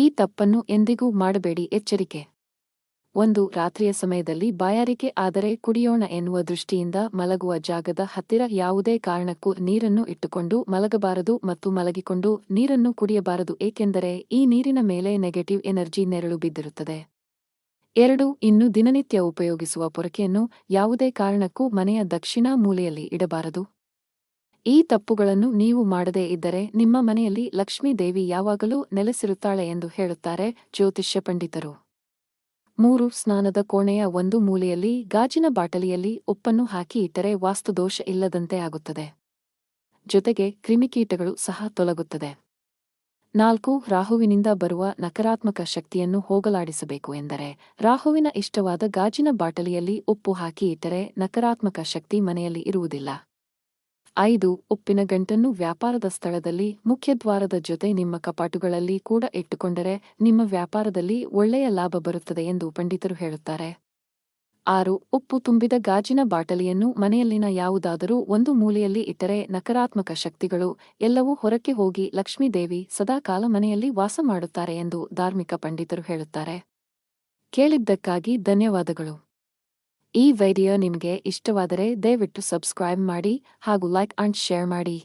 ಈ ತಪ್ಪನ್ನು ಎಂದಿಗೂ ಮಾಡಬೇಡಿ, ಎಚ್ಚರಿಕೆ. ಒಂದು, ರಾತ್ರಿಯ ಸಮಯದಲ್ಲಿ ಬಾಯಾರಿಕೆ ಆದರೆ ಕುಡಿಯೋಣ ಎನ್ನುವ ದೃಷ್ಟಿಯಿಂದ ಮಲಗುವ ಜಾಗದ ಹತ್ತಿರ ಯಾವುದೇ ಕಾರಣಕ್ಕೂ ನೀರನ್ನು ಇಟ್ಟುಕೊಂಡು ಮಲಗಬಾರದು ಮತ್ತು ಮಲಗಿಕೊಂಡು ನೀರನ್ನು ಕುಡಿಯಬಾರದು, ಏಕೆಂದರೆ ಈ ನೀರಿನ ಮೇಲೆ ನೆಗೆಟಿವ್ ಎನರ್ಜಿ ನೆರಳು ಬಿದ್ದಿರುತ್ತದೆ. ಎರಡು, ಇನ್ನು ದಿನನಿತ್ಯ ಉಪಯೋಗಿಸುವ ಪೊರಕೆಯನ್ನು ಯಾವುದೇ ಕಾರಣಕ್ಕೂ ಮನೆಯ ದಕ್ಷಿಣ ಮೂಲೆಯಲ್ಲಿ ಇಡಬಾರದು. ಈ ತಪ್ಪುಗಳನ್ನು ನೀವು ಮಾಡದೇ ಇದ್ದರೆ ನಿಮ್ಮ ಮನೆಯಲ್ಲಿ ಲಕ್ಷ್ಮೀದೇವಿ ಯಾವಾಗಲೂ ನೆಲೆಸಿರುತ್ತಾಳೆ ಎಂದು ಹೇಳುತ್ತಾರೆ ಜ್ಯೋತಿಷ್ಯ ಪಂಡಿತರು. ಮೂರು, ಸ್ನಾನದ ಕೋಣೆಯ ಒಂದು ಮೂಲೆಯಲ್ಲಿ, ಗಾಜಿನ ಬಾಟಲಿಯಲ್ಲಿ ಉಪ್ಪನ್ನು ಹಾಕಿ ಇಟ್ಟರೆ ವಾಸ್ತುದೋಷ ಇಲ್ಲದಂತೆ ಆಗುತ್ತದೆ. ಜೊತೆಗೆ ಕ್ರಿಮಿಕೀಟಗಳು ಸಹ ತೊಲಗುತ್ತದೆ. ನಾಲ್ಕು, ರಾಹುವಿನಿಂದ ಬರುವ ನಕಾರಾತ್ಮಕ ಶಕ್ತಿಯನ್ನು ಹೋಗಲಾಡಿಸಬೇಕು ಎಂದರೆ, ರಾಹುವಿನ ಇಷ್ಟವಾದ ಗಾಜಿನ ಬಾಟಲಿಯಲ್ಲಿ ಉಪ್ಪು ಹಾಕಿ ಇಟ್ಟರೆ ನಕಾರಾತ್ಮಕ ಶಕ್ತಿ ಮನೆಯಲ್ಲಿ ಇರುವುದಿಲ್ಲ. ಐದು ಉಪ್ಪಿನ ಗಂಟನ್ನು ವ್ಯಾಪಾರದ ಸ್ಥಳದಲ್ಲಿ ಮುಖ್ಯದ್ವಾರದ ಜೊತೆ ನಿಮ್ಮ ಕಪಾಟುಗಳಲ್ಲಿ ಕೂಡ ಇಟ್ಟುಕೊಂಡರೆ ನಿಮ್ಮ ವ್ಯಾಪಾರದಲ್ಲಿ ಒಳ್ಳೆಯ ಲಾಭ ಬರುತ್ತದೆ ಎಂದು ಪಂಡಿತರು ಹೇಳುತ್ತಾರೆ. ಆರು, ಉಪ್ಪು ತುಂಬಿದ ಗಾಜಿನ ಬಾಟಲಿಯನ್ನು ಮನೆಯಲ್ಲಿನ ಯಾವುದಾದರೂ ಒಂದು ಮೂಲೆಯಲ್ಲಿ ಇಟ್ಟರೆ ನಕಾರಾತ್ಮಕ ಶಕ್ತಿಗಳು ಎಲ್ಲವೂ ಹೊರಕ್ಕೆ ಹೋಗಿ ಲಕ್ಷ್ಮೀದೇವಿ ಸದಾಕಾಲ ಮನೆಯಲ್ಲಿ ವಾಸ ಮಾಡುತ್ತಾರೆ ಎಂದು ಧಾರ್ಮಿಕ ಪಂಡಿತರು ಹೇಳುತ್ತಾರೆ. ಕೇಳಿದ್ದಕ್ಕಾಗಿ ಧನ್ಯವಾದಗಳು. ಈ ವಿಡಿಯೋ ನಿಮಗೆ ಇಷ್ಟವಾದರೆ ದಯವಿಟ್ಟು ಸಬ್ಸ್ಕ್ರೈಬ್ ಮಾಡಿ ಹಾಗೂ ಲೈಕ್ ಅಂಡ್ ಶೇರ್ ಮಾಡಿ.